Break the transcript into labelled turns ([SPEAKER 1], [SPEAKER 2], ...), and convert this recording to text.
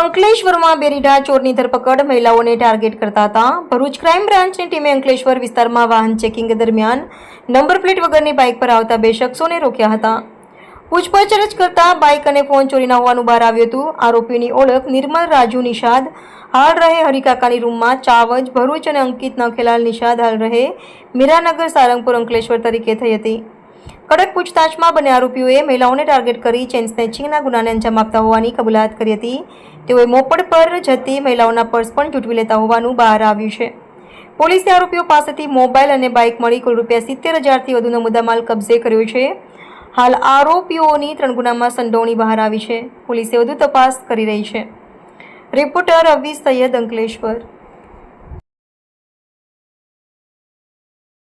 [SPEAKER 1] અંકલેશ્વરમાં બેરીડા ચોરની ધરપકડ મહિલાઓને ટાર્ગેટ કરતા હતા. ભરૂચ ક્રાઇમ બ્રાન્ચની ટીમે અંકલેશ્વર વિસ્તારમાં વાહન ચેકિંગ દરમિયાન નંબર પ્લેટ વગરની બાઇક પર આવતા બે શખ્સોને રોક્યા હતા. પૂછપરછ કરતા બાઇક અને ફોન ચોરીના હોવાનું બહાર આવ્યું હતું. આરોપીની ઓળખ નિર્મલ રાજુ નિષાદ, હાલ રહે હરિકાકાની રૂમમાં, ચાવજ, ભરૂચ અને અંકિત નખેલાલ નિષાદ હાલ રહે મીરાનગર સારંગપુર અંકલેશ્વર તરીકે થઈ હતી. કડક પૂછતાછમાં બંને આરોપીઓએ મહિલાઓને ટાર્ગેટ કરી ચેન સ્નેચિંગના ગુનાને અંજામ આપતા હોવાની કબૂલાત કરી હતી. તેઓએ મોપડ પર જતી મહિલાઓના પર્સ પણ ઝૂંટવી લેતા હોવાનું બહાર આવ્યું છે. પોલીસે આરોપીઓ પાસેથી મોબાઈલ અને બાઇક મળી કુલ રૂપિયા સિત્તેર હજારથી વધુનો મુદ્દામાલ કબજે કર્યો છે. હાલ આરોપીઓની ત્રણ ગુનામાં સંડોવણી બહાર આવી છે. પોલીસે વધુ તપાસ કરી રહી છે. રિપોર્ટર અવી સૈયદ અંકલેશ્વર.